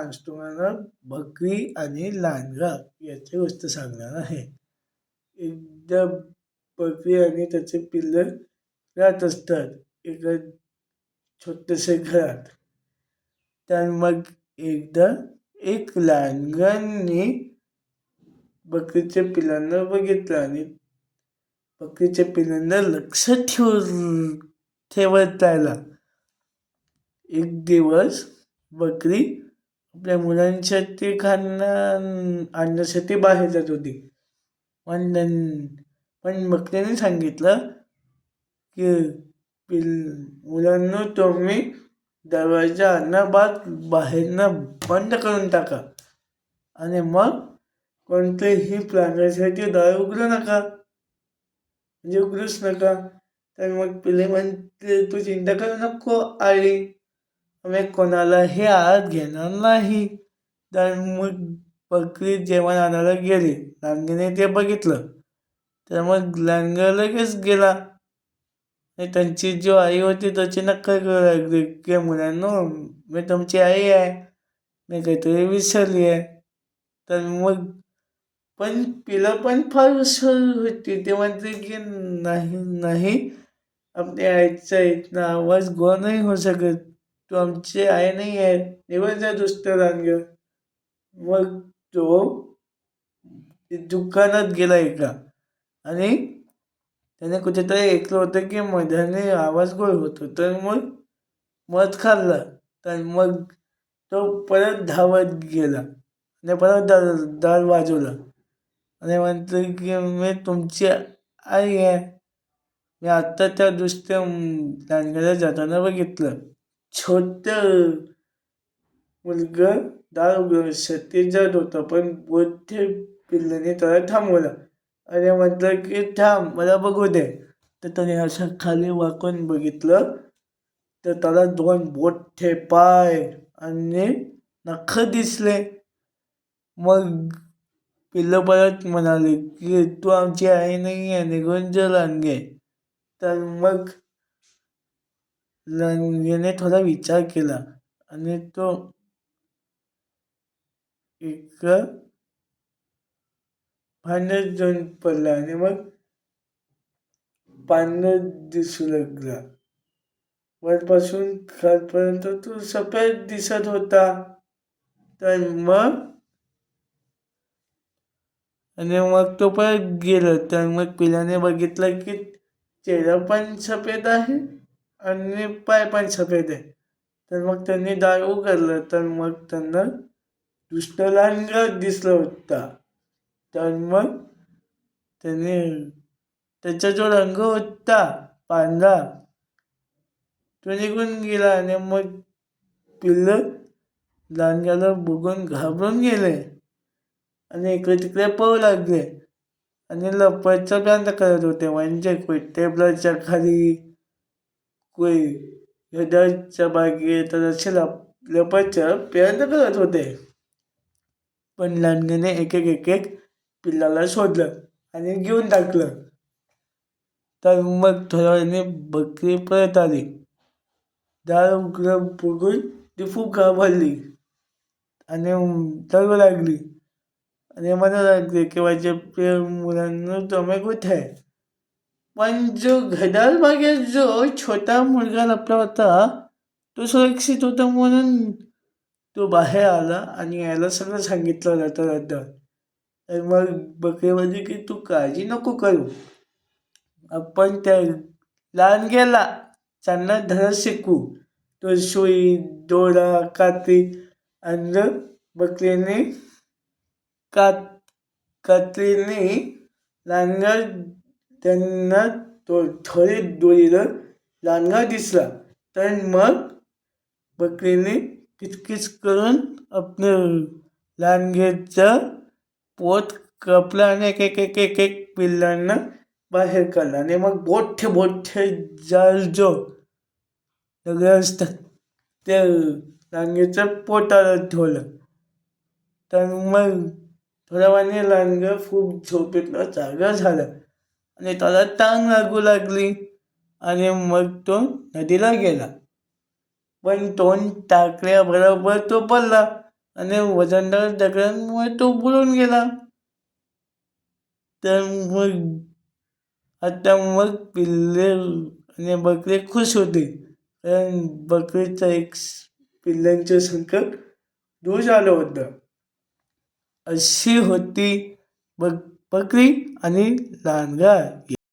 आज तुम्हाला बकरी आणि लांडगा याची गोष्ट सांगणार आहे. एकदा बकरी आणि त्याचे पिल्लं राहत असतात एका छोटेसे घरात. तर मग एकदा एक लांडग्याने बकरीच्या पिलांना बघितलं आणि बकरीच्या पिलांना लक्ष ठेव ठेवत राहिला. एक दिवस बकरी आपल्या मुलांसाठी खाणं आणण्यासाठी बाहेर जात होती. पण नं- पण त्यांनी सांगितलं की पिल मुलांना तुम्ही दरवाजा अन्नाबाद बाहेरनं बंद करून टाका. आणि मग कोणतेही प्राण्यासाठी दार उघडू नका. म्हणजे उघडूच नका. तर मग पिले म्हणते तू चिंता करू नको आली आम्ही कोणालाही आत घेणार नाही. तर मग बकरी जेवण आणायला गेली. लांडगीने ते बघितलं. तर मग लांडगा लगेच गेला. आणि त्यांची जो आई होती त्याची नक्कल करू लागली. की मुलांनो मी तुमची आई आहे. मी काहीतरी विसरली आहे. तर मग पण पिलं पण फार विसर होती. ते म्हणते की नाही नाही. आपल्या आईचा इथला आवाज गो नाही होऊ शकत. तू आमची आई नाही आहे. निघून जा दुसरं रांग. मग तो दुकानात गेला एका आणि त्याने कुठेतरी ऐकलं होतं की मध्याने आवाज गोळ होतो तर मग मध खाल्लं. तर मग तो परत धावत गेला. आणि परत दार दार वाजवला. आणि म्हणतो की मी तुमची आई आहे. मी आत्ता त्या दुसऱ्या लांडग्याला जाताना बघितलं. छोटं मुलगं दार उघडून शेतीत जात होतं पण मोठे पिल्लाने त्याला थांबवलं. आणि म्हटलं की थांब मला बघू दे. तर त्याने असं खाली वाकून बघितलं. तर त्याला दोन मोठे पाय आणि नख दिसले. मग पिल्लं परत म्हणाले की तू आमची आई नाही आहे निघून जा लांडगे. तर मग लंगेने थोडा विचार केला आणि तो एक भांड्यात जाऊन पडला आणि मग पानं दिसू लागला. वरपासून खालपर्यंत तो सफेद दिसत होता. तर मग? आणि मग तो परत गेलो. तर मग पिलाने बघितलं की चेहरा पण सफेद आहे. आणि पाय पण सफेद आहे तर मग त्यांनी दार उघडलं तर मग त्यांना दुसरं लांडगा दिसला होता. तर मग त्याने त्याचा जो रंग होता पांढरा तो निघून गेला आणि मग पिल्लं लांडग्याला बघून घाबरून गेले. आणि इकडे तिकडे पळू लागले. आणि लपायचा प्रांत करत होते. म्हणजे कोई टेबलाच्या खाली कोई गडाच्या बागेत तर असे लप लपायचा प्रयत्न करत होते। पण लांडगेने एक एक एक एक पिल्लाला शोधलं आणि घेऊन टाकलं. तर मग थोड्या वेळाने बकरी परत आली. दार उघडं बघून ती खूप घाबरली आणि रडू लागली. आणि म्हणू लागली की माझ्या प्रिय मुलांना तुम्ही कुठे? आहे पण जो घड्याळ मागे जो छोटा मुलगा लपला होता तो सुरक्षित होता म्हणून तो बाहेर आला आणि यायला सगळं सांगितलं जातं जातं. तर मग बकरी म्हणजे की तू काळजी नको करू. आपण त्या लहान गेला त्यांना धरा शिकू. तो सुई दोरा कात्री आणि बकरीने कात कात्रीने लांगर त्यांना तो थोडी दोरीला लांडगा दिसला. तर मग बकरीने किचकिच करून आपलं लांडग्याचं पोत कपला आणि एक एक एक एक एक पिल्लांना बाहेर काढला आणि मग मोठे मोठे जाल जो सगळे असतात. ते लांडग्याचं पोटाला ठेवलं. तर मग थोड्या वेळाने लांडगं खूप झोपेतलं जागा झालं. आणि त्याला टांग लागू लागली आणि मग तो नदीला गेला. पण तोंड टाकल्याबरोबर तो पडला आणि वजनदार दगडांमुळे तो बुडून गेला. तर मग आता मग पिल्ले आणि बकरे खुश होते. कारण बकरीचा एक पिल्लांचं संकट दूर झालं होतं. अशी होती बक बकरी आणि लहान गाय